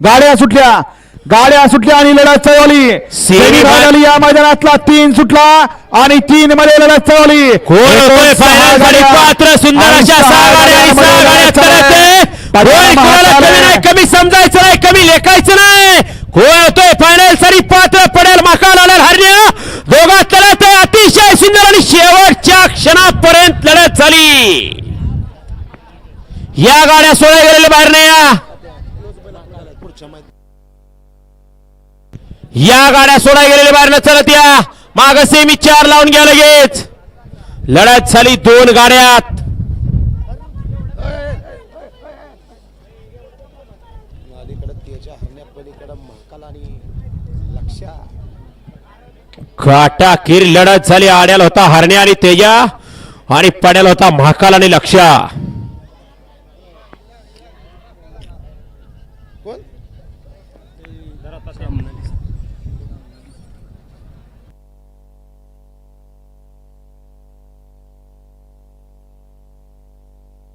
गाड्या सुटल्या. गाड्या सुटल्या आणि लढत चळवली सेमी झाली या मैदानातला तीन सुटला आणि तीन मध्ये लढत चळवली फायनल पात्र सुंदर अशा कमी समजायचं नाही कमी लेखायचं नाही. होतोय फायनलसाठी पात्र पडेल माका लाल हरण्या. दोघात लढत आहे अतिशय सुंदर आणि शेवटच्या क्षणापर्यंत लढत झाली. या गाड्या सोळा गेलेल्या बाहेर नाही या या गाड्या सोडा गेलेल्या बाहेर न चलत या माग सेमी चार लावून घ्या लगेच. लढत झाली दोन गाड्यात. अलीकडं त्याच्या हरण्या पलीकडं महाकाल आणि लक्षा काटा किर लढत झाली. आड्याला होता हरण्या आणि तेजा आणि पड्याला होता महाकाल आणि जरा तशा म्हणाली